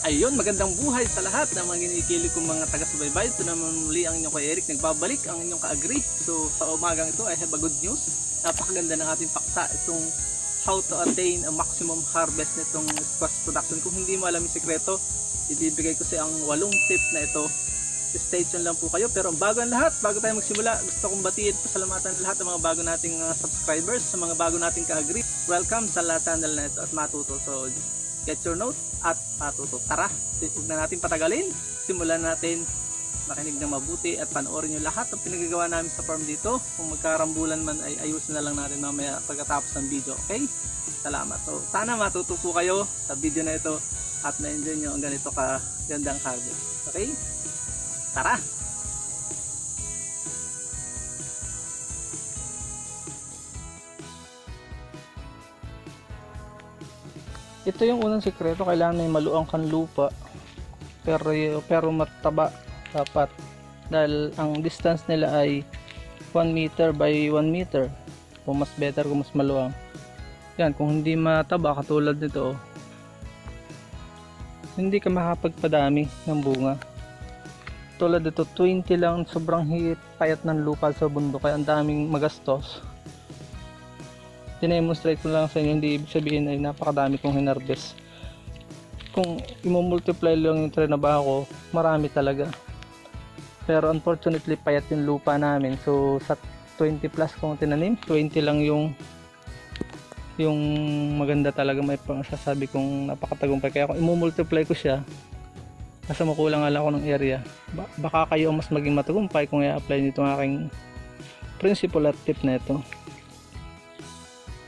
Ayun, magandang buhay sa lahat ng mga ginikilig kong mga taga-subaybay. Ito naman muli ang inyong kay Eric. Nagbabalik ang inyong ka-agree. So, sa umagang ito, I have a good news. Napakaganda ng ating paksa. Itong how to attain a maximum harvest nitong squash production. Kung hindi mo alam yung sikreto, ibibigay ko sa ang walong tip na ito. Stay tuned lang po kayo. Pero bago ang lahat, bago tayo magsimula, gusto kong batiin at pasalamatan lahat ng mga bago nating uh, subscribers, sa mga bago nating ka-agree. Welcome sa la channel na ito at matuto. So, get your note at patuto. Tara, huwag na natin patagalin. Simulan natin makinig ng mabuti at panoorin nyo lahat ng pinagagawa namin sa farm dito. Kung magkarambulan man ay ayusin na lang natin mamaya pagkatapos ng video. Okay? Salamat. So, sana matuto po kayo sa video na ito at na-enjoy nyo ang ganito ka gandang harvest. Okay? Tara! Ito yung unang sikreto, kailangan may maluang kang lupa pero pero mataba dapat dahil ang distance nila ay 1 meter by 1 meter. Kung mas better kung mas maluwang. Yan kung hindi mataba katulad nito hindi ka makapagpadami ng bunga. Tulad nito 20 lang sobrang higit payat ng lupa sa bundok kaya ang daming magastos dinemonstrate ko lang sa inyo hindi ibig sabihin ay napakadami kong hinarvest kung i-multiply lang yung trinabaho ko marami talaga. Pero unfortunately payat yung lupa namin. So sa 20 plus kung tinanim 20 lang yung yung maganda talaga. May pangsasabi kong napakatagumpay. Kaya kung i-multiply ko siya kasi makulang lang ako ng area ba- baka kayo mas maging matagumpay kung i-apply nito ang aking principle at tip na ito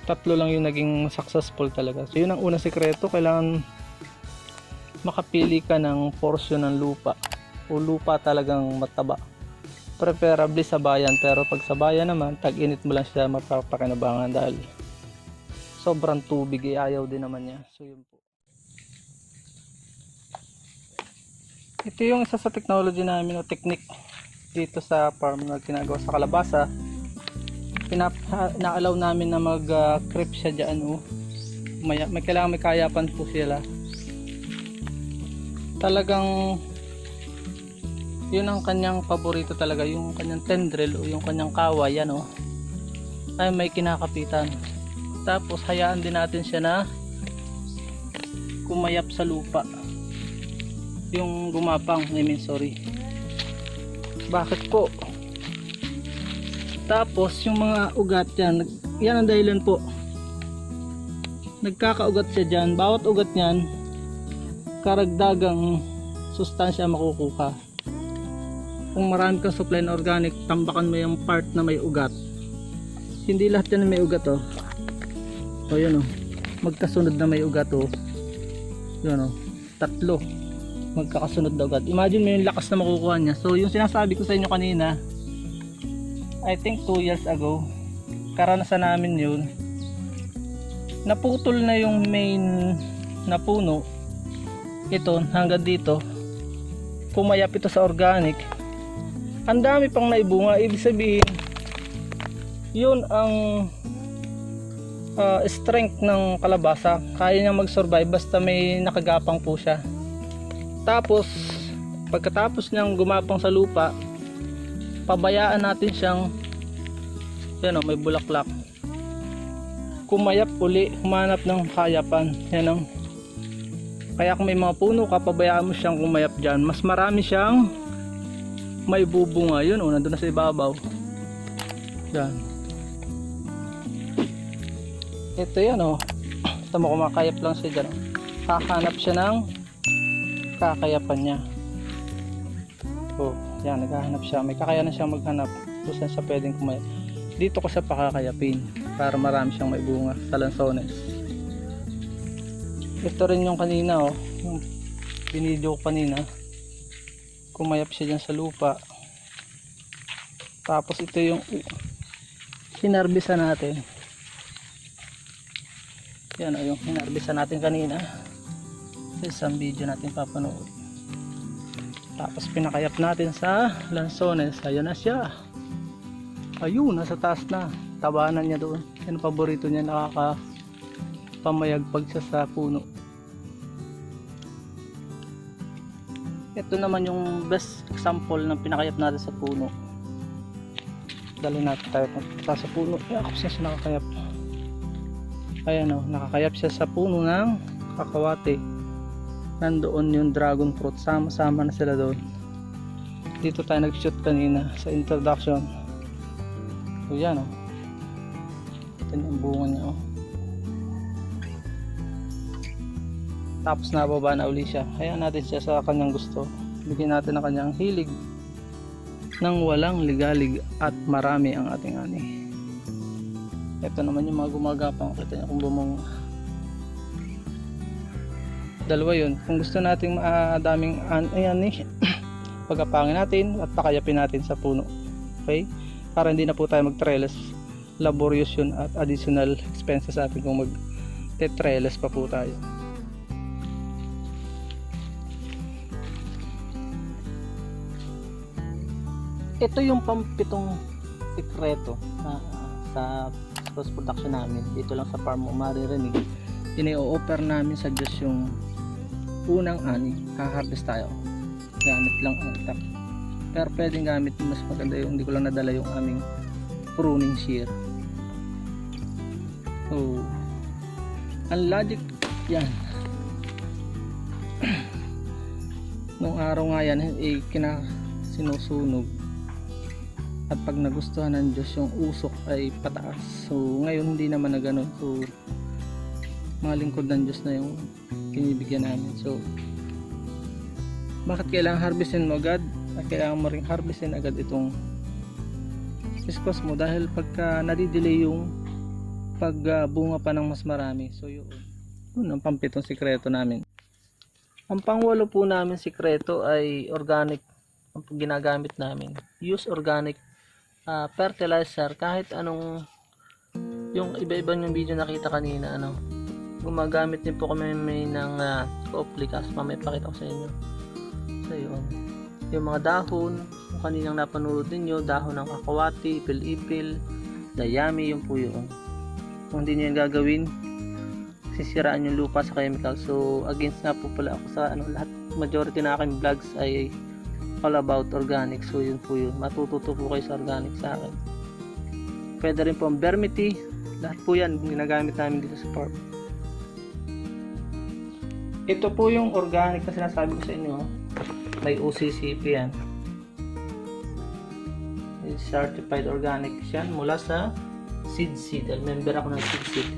tatlo lang yung naging successful talaga. So yun ang unang sikreto kailangan makapili ka ng portion ng lupa. O lupa talagang mataba. Preferably sa bayan pero pag sa bayan naman tag init mo lang siya mapapakinabangan dahil sobrang tubig eh, ayaw din naman niya. So yun po. Ito yung isa sa technology namin o technique dito sa farm na ginagawa sa kalabasa pinap na-allow namin na mag uh, creep siya dyan oh. may, may kailangan may kayapan po sila. Talagang yun ang kanyang paborito talaga yung kanyang tendril o yung kanyang kaway yan oh. Ay may kinakapitan. Tapos hayaan din natin siya na kumayap sa lupa. Yung gumapang I mean sorry. Bakit po tapos yung mga ugat yan yan ang dahilan po. Nagkakaugat siya dyan. Bawat ugat niyan karagdagang sustansya makukuha. Kung marami kang supply na organic tambakan mo yung part na may ugat. Hindi lahat yan may ugat oh. O yun oh. Magkasunod na may ugat oh. Yun oh. Tatlo. Magkakasunod na ugat. Imagine mo yung lakas na makukuha niya. So yung sinasabi ko sa inyo kanina I think 2 years ago karanasan namin yun. Naputol na yung main na puno ito hanggang dito. Pumayap ito sa organic. Ang dami pang naibunga. Ibig sabihin yun ang uh, strength ng kalabasa. Kaya niyang mag survive basta may nakagapang po siya. Tapos pagkatapos niyang gumapang sa lupa pabayaan natin siyang yan o may bulaklak kumayap uli humanap ng kayapan yan ang kaya kung may mga puno ka, pabayaan mo siyang kumayap dyan. Mas marami siyang may bubunga. Yun, oh, nandun na sa ibabaw. Yan. Ito yan. Ito mo, kumakayap lang siya dyan. Kakanap siya ng kakayapan niya. Oh, yan, naghahanap siya. May kakayanan siyang maghanap. Kung saan siya pwedeng kumayap. Dito ko siya pakakayapin para marami siyang may bunga sa lansones. Ito rin yung kanina oh. Yung binidyo ko kanina. Kumayap siya dyan sa lupa. Tapos ito yung hinarbisa natin. Yan oh yung hinarbisa natin kanina. Sa isang video natin papanood tapos pinakayap natin sa lansones ayan na siya ayun nasa taas na tabanan niya doon yan paborito niya nakaka pamayagpag siya sa puno Ito naman yung best example ng pinakayap natin sa puno. Dali natin tayo punta sa puno. Eh, ako siya siya nakakayap. Ayan o, nakakayap siya sa puno ng kakawate. Nandoon yung dragon fruit. Sama-sama na sila doon. Dito tayo nag-shoot kanina sa introduction. So yan o. Ito na ang bunga niya o. Tapos nababa na uli siya. Hayaan natin siya sa kanyang gusto. Bigyan natin ang kanyang hilig nang walang ligalig at marami ang ating ani. Ito naman yung mga gumagapang. Kita niyo kung bumong dalawa yun. Kung gusto nating madaming an ayan eh, pagkapangin natin at pakayapin natin sa puno. Okay? Para hindi na po tayo mag-trellis. Laborious yun at additional expenses sa kung mag-trellis pa po tayo. ito yung pampitong sekreto na sa post production namin dito lang sa farm mo maririnig ini-offer namin sa Diyos yung unang ani haharvest tayo. Gamit lang ang itak pero pwedeng gamit mas maganda yung hindi ko lang nadala yung aming pruning shear. So ang logic yan. Nung araw nga yan eh, kina sinusunog. At pag nagustuhan ng Diyos yung usok ay pataas. So ngayon hindi naman na ganun. So mga lingkod ng Diyos na yung pinibigyan namin. So bakit kailangan harvestin mo agad? At kailangan mo ring harvestin agad itong squash mo? Dahil pagka nadidelay yung pagbunga pa ng mas marami. So yun. Yun ang pampitong sikreto namin. Ang pangwalo po namin sikreto ay organic ang ginagamit namin. Use organic ah, fertilizer kahit anong yung iba-iba yung video nakita kanina ano gumagamit din po kami may ng uh, Coplikas mamaya pakita ko sa inyo. So yun. Yung mga dahon yung kaninang napanood ninyo dahon ng kakawati, ipil-ipil dayami yung po yun. Kung hindi nyo yan gagawin sisiraan yung lupa sa chemical. So against nga po pala ako sa ano lahat majority na aking vlogs ay all about organic. So yun po yun. Matututo po kayo sa organic sa akin. Pwede rin po ang vermity lahat po yan ginagamit namin dito sa farm ito po yung organic na sinasabi ko sa inyo. May OCCP yan. It's certified organic yan mula sa seed seed. Member ako ng seed seed.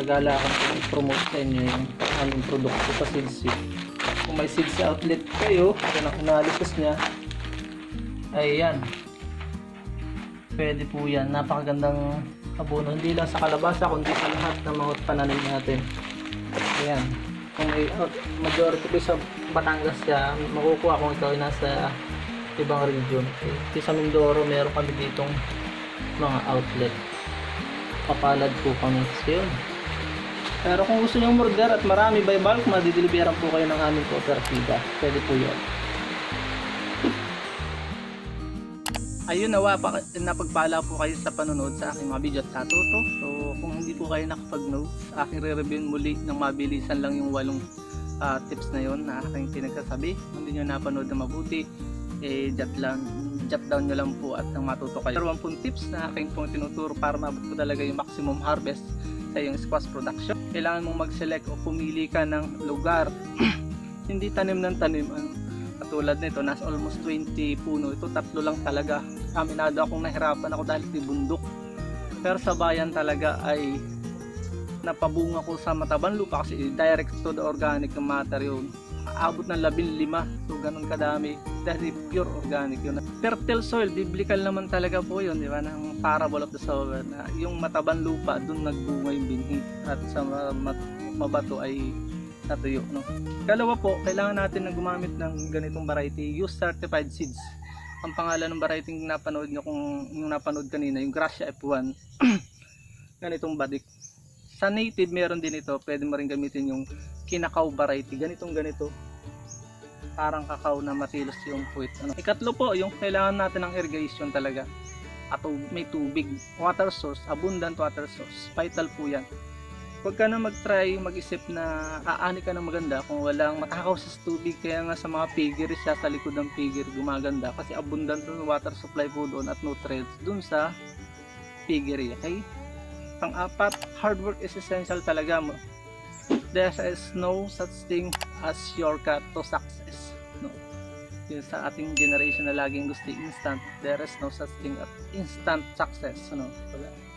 Nagala ako i-promote sa inyo yung aming produkto sa seed seed. Kung may seeds outlet kayo ito ang analysis niya ay yan. Pwede po yan. Napakagandang abono. Hindi lang sa kalabasa kundi sa lahat ng mga pananim natin. Ayan kung majority ko sa Batangas siya makukuha kung ikaw ay nasa ibang region okay. sa Mindoro meron kami ditong mga outlet papalad po kami so yun pero kung gusto nyo order at marami by bulk, madideliveran po kayo ng aming kooperatiba. Pwede po yun. Ayun, nawa, pa, napagpala po kayo sa panonood sa aking mga video at katuto. So, kung hindi po kayo nakapag-note, aking re-review muli ng mabilisan lang yung walong ah, tips na yon na aking pinagsasabi. Kung hindi nyo napanood na mabuti, eh, jot lang, jot down nyo lang po at nang matuto kayo. Pero pong tips na aking pong tinuturo para mabot po talaga yung maximum harvest sa iyong squash production. Kailangan mong mag-select o pumili ka ng lugar. Hindi tanim ng tanim. Ano, katulad nito, nasa almost 20 puno. Ito tatlo lang talaga. Aminado akong nahirapan ako dahil di bundok. Pero sa bayan talaga ay napabunga ko sa matabang lupa kasi direct to the organic matter yun. Aabot ng labing lima. So ganun kadami. Dahil pure organic yun. Fertile soil, biblical naman talaga po yun, di ba? Ng parable of the sower na yung matabang lupa, doon nagbunga yung binhi. At sa ma- ma- mabato ay natuyo. No? Kalawa po, kailangan natin na gumamit ng ganitong variety. Use certified seeds. Ang pangalan ng variety yung napanood nyo kung yung napanood kanina, yung Gracia F1. ganitong badik. Sa native, meron din ito. Pwede mo rin gamitin yung kinakaw variety. Ganitong ganito. Parang kakao na matilos yung puwit. Ano. Ikatlo po, yung kailangan natin ng irrigation talaga. At may tubig. Water source, abundant water source. Vital po yan. Huwag ka na mag-try mag-isip na aani ka ng maganda kung walang matakaw sa tubig. Kaya nga sa mga piggery siya sa likod ng piggery gumaganda kasi abundant ng water supply po doon at nutrients doon sa piggery okay? Pang-apat hard work is essential talaga. There is no such thing as shortcut to success. No. Yun sa ating generation na laging gusto instant. There is no such thing as instant success no? wala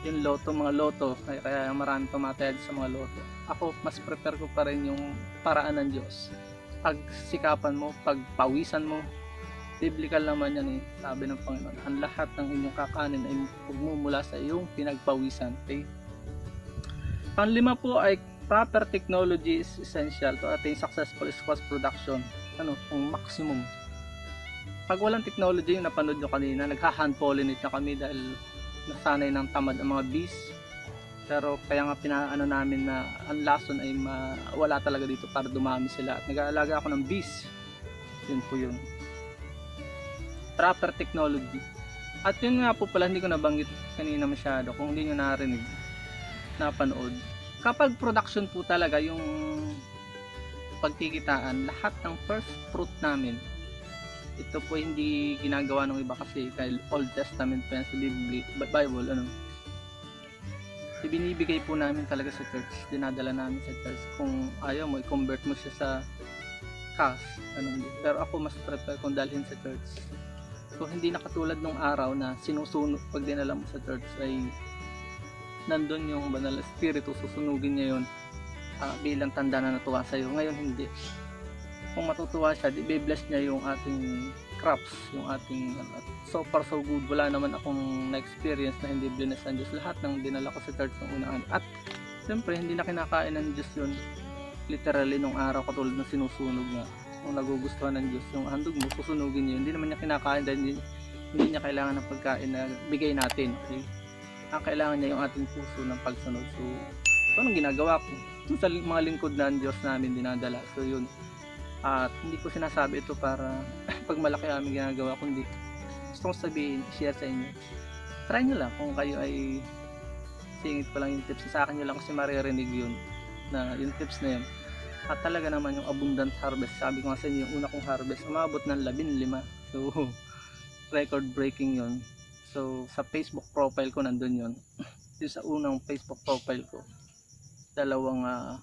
yung loto, mga loto, kaya, kaya marami tumatayad sa mga loto. Ako, mas prepare ko pa rin yung paraan ng Diyos. Pagsikapan mo, pagpawisan mo, biblical naman yan eh, sabi ng Panginoon, ang lahat ng inyong kakanin ay pagmumula sa iyong pinagpawisan. Okay? Panlima po ay proper technology is essential to attain successful squash production. Ano, ang maximum. Pag walang technology, yung napanood nyo kanina, nagha-hand pollinate na kami dahil nasanay ng tamad ang mga bees. Pero kaya nga pinaano namin na ang lason ay ma, wala talaga dito para dumami sila. At nag-aalaga ako ng bees. Yun po yun. Proper technology. At yun nga po pala hindi ko nabanggit kanina masyado kung hindi nyo narinig napanood. Kapag production po talaga yung pagkikitaan lahat ng first fruit namin ito po hindi ginagawa ng iba kasi dahil Old Testament pa yan sa Bible ano. Ibinibigay po namin talaga sa church. Dinadala namin sa church. Kung ayaw mo i-convert mo siya sa cash ano, pero ako mas prefer kung dalhin sa church. So hindi na katulad nung araw na sinusunog pag dinala mo sa church ay nandun yung banal na spirito susunugin niya yun. Ah, bilang tanda na natuwa sa'yo. Ngayon hindi kung matutuwa siya, di bless niya yung ating crops, yung ating ano, at so far so good, wala naman akong na-experience na hindi bless ng Diyos. Lahat ng dinala ko sa church ng unaan at siyempre hindi na kinakain ng Diyos yun. Literally nung araw katulad ng sinusunog nga kung nagugustuhan ng Diyos yung handog mo, susunugin niya. Hindi naman niya kinakain dahil hindi, hindi niya kailangan ng pagkain na bigay natin okay? ang kailangan niya yung ating puso ng pagsunod so, so anong ginagawa ko? Yung sa mga lingkod na Diyos namin dinadala. So yun at hindi ko sinasabi ito para pag malaki aming ginagawa, kundi gusto kong sabihin, share sa inyo. Try nyo lang kung kayo ay singit ko lang yung tips. Sa akin nyo lang kasi maririnig yun na yung tips na yun. At talaga naman yung abundant harvest. Sabi ko nga sa inyo, yung una kong harvest, umabot ng labin lima. So, record breaking yun. So, sa Facebook profile ko nandun yun. yung sa unang Facebook profile ko, dalawang ah,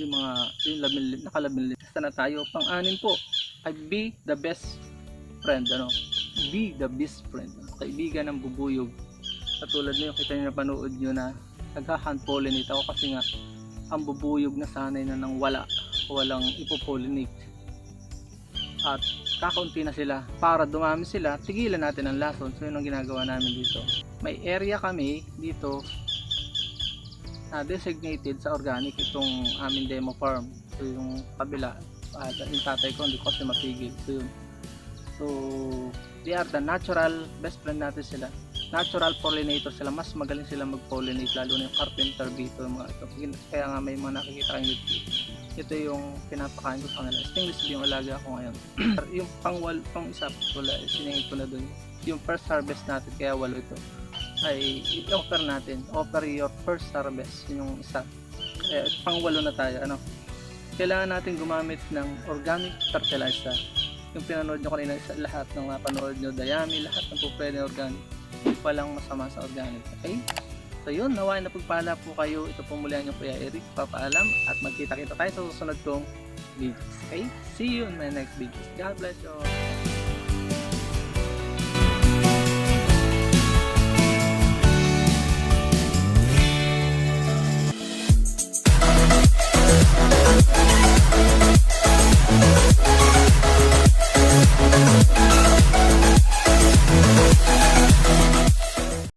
yung mga yung labin, nakalabin lista na tayo. Pang-anin po ay be the best friend ano? Be the best friend ano? kaibigan ng bubuyog. Katulad nyo kita nyo napanood nyo na nagha-hand pollinate ako kasi nga ang bubuyog na sanay na nang wala walang ipopollinate. At kakaunti na sila. Para dumami sila tigilan natin ang lason. So yun ang ginagawa namin dito. May area kami dito na designated sa organic itong aming demo farm. So yung kabila, uh, yung tatay ko hindi ko kasi mapigil. So yun. So they are the natural best friend natin sila. Natural pollinator sila. Mas magaling sila mag-pollinate lalo na yung carpenter dito mga ito. Kaya nga may mga nakikita kayong YouTube. Ito yung pinapakain ko sa kanila. Stainless yung alaga ko ngayon. yung pangwal, pang isa wala, siningin ko na dun. Yung first harvest natin, kaya walo ito ay i-offer natin. Offer your first harvest yun yung isa. Eh, pang walo na tayo ano? Kailangan natin gumamit ng organic fertilizer. Yung pinanood nyo kanina sa lahat ng napanood nyo dayami lahat ng po pwede organic. Walang masama sa organic okay? So yun nawain na pagpala po kayo. Ito po muli ang Kuya Eric. Papaalam at magkita kita tayo sa susunod kong videos okay? See you in my next videos God bless you